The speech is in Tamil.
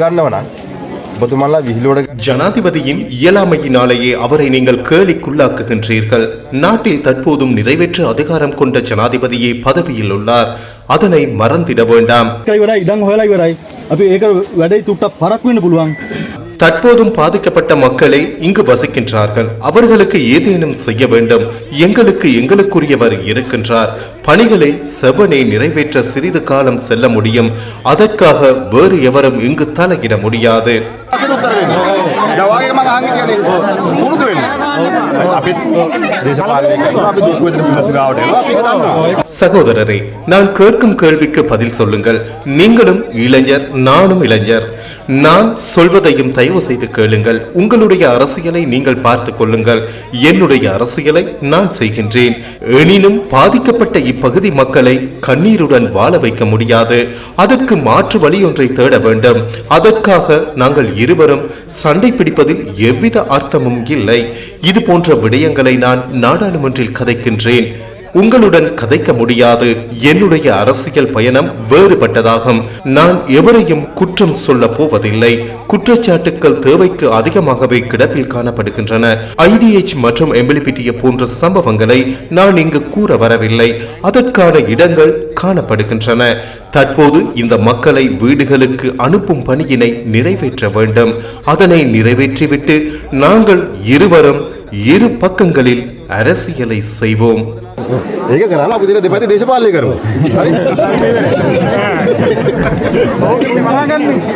ගන්නව නම් ඔබතුමල්ලා විහිළුවට ஜனாதிபதியின் இயலாமையினாலேயே அவரை நீங்கள் கேலிக்குள்ளாக்குகின்றீர்கள் நாட்டில் தற்போதும் நிறைவேற்ற அதிகாரம் கொண்ட ஜனாதிபதியே பதவியில் உள்ளார் அதனை மறந்திட வேண்டாம் එකයි ඉවරයි ඉඩම් හොයලා ඉවරයි. අපි ඒක වැඩේ තුට්ටක් පරක් වෙන්න පුළුවන්. தற்போதும் பாதிக்கப்பட்ட மக்களே இங்கு வசிக்கின்றார்கள். அவர்களுக்கு ஏதேனும் செய்ய வேண்டும். எங்களுக்கு எங்களுக்குரியவர் இருக்கின்றார். பணிகளை செவனை நிறைவேற்ற சிறிது காலம் செல்ல முடியும். அதற்காக வேறு எவரும் இங்கு தலையிட முடியாது. சகோதரரே நான் கேட்கும் கேள்விக்கு பதில் சொல்லுங்கள். நீங்களும் இளைஞர் நானும் இளைஞர். நான் சொல்வதையும் தயவு செய்து கேளுங்கள். உங்களுடைய அரசியலை நீங்கள் பார்த்துக் கொள்ளுங்கள். என்னுடைய அரசியலை நான் செய்கின்றேன். எனினும் பாதிக்கப்பட்ட இப்பகுதி மக்களை கண்ணீருடன் வாழ வைக்க முடியாது. அதற்கு மாற்று வழி ஒன்றை தேட வேண்டும். அதற்காக நாங்கள் இருவரும் சண்டை பிடிப்பதில் எவ்வித அர்த்தமும் இல்லை. இது போன்ற விடயங்களை நான் நாடாளுமன்றில் கதைக்கின்றேன். உங்களுடன் கதைக்க முடியாது. என்னுடைய அரசியல் பயணம் வேறுபட்டதாகும். நான் எவரையும் குற்றம் சொல்ல போவதில்லை. குற்றச்சாட்டுக்கள் தேவைக்கு அதிகமாகவே கிடப்பில் காணப்படுகின்றன. ஐடிஎச் மற்றும் எம்பிலிபிடிய போன்ற சம்பவங்களை நான் இங்கு கூற வரவில்லை. அதற்கான இடங்கள் காணப்படுகின்றன. தற்போது இந்த மக்களை வீடுகளுக்கு அனுப்பும் பணியினை நிறைவேற்ற வேண்டும். அதனை நிறைவேற்றிவிட்டு நாங்கள் இருவரும் இரு பக்கங்களில் அரசியலை செய்வோம். ඒක